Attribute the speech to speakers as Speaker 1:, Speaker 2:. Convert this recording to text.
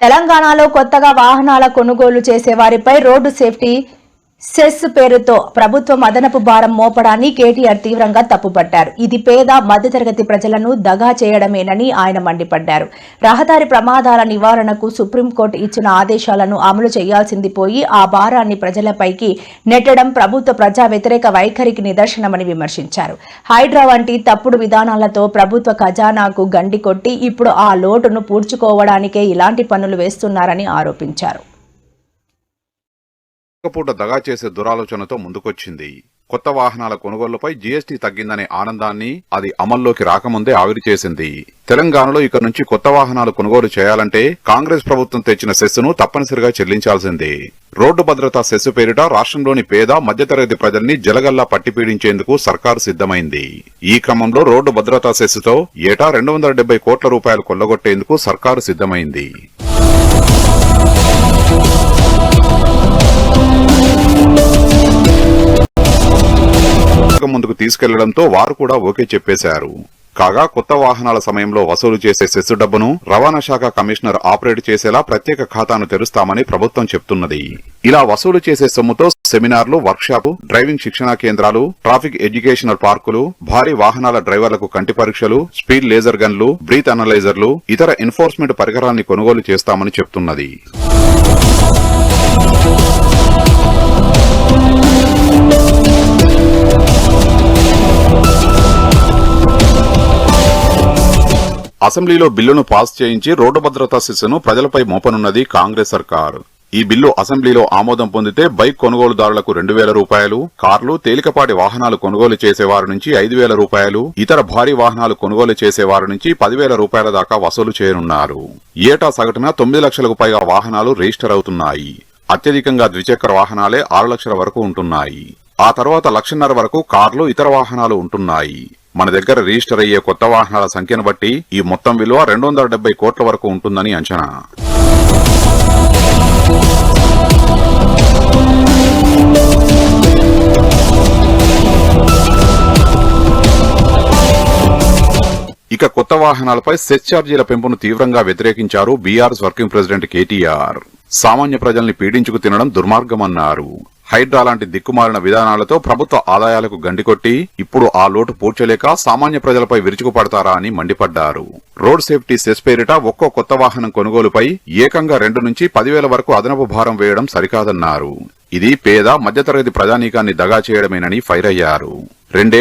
Speaker 1: తెలంగాణలో కొత్తగా వాహనాల కొనుగోలు చేసే వారిపై రోడ్డు సేఫ్టీ సెస్ పేరుతో ప్రభుత్వం అదనపు భారం మోపడాన్ని కేటీఆర్ తీవ్రంగా తప్పుపట్టారు. ఇది పేద మధ్యతరగతి ప్రజలను దగా చేయడమేనని ఆయన మండిపడ్డారు. రహదారి ప్రమాదాల నివారణకు సుప్రీంకోర్టు ఇచ్చిన ఆదేశాలను అమలు చేయాల్సింది పోయి ఆ భారాన్ని ప్రజలపైకి నెట్టడం ప్రభుత్వ ప్రజా వ్యతిరేక వైఖరికి నిదర్శనమని విమర్శించారు. హైడ్రా వంటి తప్పుడు విధానాలతో ప్రభుత్వ ఖజానాకు గండి కొట్టి ఇప్పుడు ఆ లోటును పూడ్చుకోవడానికే ఇలాంటి పనులు వేస్తున్నారని ఆరోపించారు.
Speaker 2: పూట దగా చేసే దురాలోచనతో ముందుకొచ్చింది. కొత్త వాహనాల కొనుగోళ్ళపై జీఎస్టీ తగ్గిందనే ఆనందాన్ని అది అమల్లోకి రాకముందే ఆవిరి చేసింది. తెలంగాణలో ఇక నుంచి కొత్త వాహనాలు కొనుగోలు చేయాలంటే కాంగ్రెస్ ప్రభుత్వం తెచ్చిన సెస్సును తప్పనిసరిగా చెల్లించాల్సిందే. రోడ్డు భద్రతా సెస్సు పేరిట రాష్ట్రంలోని పేద మధ్యతరగతి ప్రజల్ని జలగల్లా పట్టిపీడించేందుకు సర్కారు సిద్ధమైంది. ఈ క్రమంలో రోడ్డు భద్రతా సెస్సుతో ఏటా రెండు వందల కోట్ల రూపాయలు కొల్లగొట్టేందుకు సర్కారు సిద్ధమైంది. పథకం ముందుకు తీసుకెళ్ళడంతో వారు కూడా ఓకే చెప్పేశారు. కాగా కొత్త వాహనాల సమయంలో వసూలు చేసే సెస్సు డబ్బును రవాణా శాఖ కమిషనర్ ఆపరేట్ చేసేలా ప్రత్యేక ఖాతాను తెరుస్తామని ప్రభుత్వం చెప్తున్నది. ఇలా వసూలు చేసే సొమ్ముతో సెమినార్లు వర్క్షాపు డ్రైవింగ్ శిక్షణా కేంద్రాలు ట్రాఫిక్ ఎడ్యుకేషనల్ పార్కులు భారీ వాహనాల డ్రైవర్లకు కంటి పరీక్షలు స్పీడ్ లేజర్ గన్లు బ్రీత్ అనలైజర్లు ఇతర ఎన్ఫోర్స్మెంట్ పరికరాన్ని కొనుగోలు చేస్తామని చెప్తున్నది. అసెంబ్లీలో బిల్లును పాస్ చేయించి రోడ్డు భద్రతా శిస్సును ప్రజలపై మోపనున్నది కాంగ్రెస్ సర్కారు. ఈ బిల్లు అసెంబ్లీలో ఆమోదం పొందితే బైక్ కొనుగోలుదారులకు రెండు వేల రూపాయలు కార్లు తేలికపాటి వాహనాలు కొనుగోలు చేసేవారి నుంచి ఐదు వేల రూపాయలు ఇతర భారీ వాహనాలు కొనుగోలు చేసేవారి నుంచి పదివేల రూపాయల దాకా వసూలు చేయనున్నారు. ఏటా సగటున తొమ్మిది లక్షలకు పైగా వాహనాలు రిజిస్టర్ అవుతున్నాయి. అత్యధికంగా ద్విచక్ర వాహనాలే ఆరు లక్షల వరకు ఉంటున్నాయి. ఆ తర్వాత లక్షన్నర వరకు కార్లు ఇతర వాహనాలు ఉంటున్నాయి. మన దగ్గర రిజిస్టర్ అయ్యే కొత్త వాహనాల సంఖ్యను బట్టి ఈ మొత్తం విలువ రెండు వందల డెబ్బై కోట్ల వరకు ఉంటుందని అంచనా. ఇక కొత్త వాహనాలపై సెస్ ఛార్జీల పెంపును తీవ్రంగా వ్యతిరేకించారు బీఆర్ఎస్ వర్కింగ్ ప్రెసిడెంట్ కేటీఆర్. సామాన్య ప్రజల్ని పీడించుకు తినడం దుర్మార్గమన్నారు. హైడ్రా లాంటి దిక్కుమాలిన విధానాలతో ప్రభుత్వ ఆదాయాలకు గండికొట్టి ఇప్పుడు ఆ లోటు పూడ్చలేక సామాన్య ప్రజలపై విరుచుకుపడతారా అని మండిపడ్డారు. రోడ్ సేఫ్టీ సెస్ పేరిట ఒక్కో కొత్త వాహనం కొనుగోలుపై ఏకంగా రెండు నుంచి పదివేల వరకు అదనపు భారం వేయడం సరికాదన్నారు. ఇది పేద మధ్యతరగతి ప్రజానీకాన్ని దగా చేయడమేనని ఫైర్ అయ్యారు. రెండే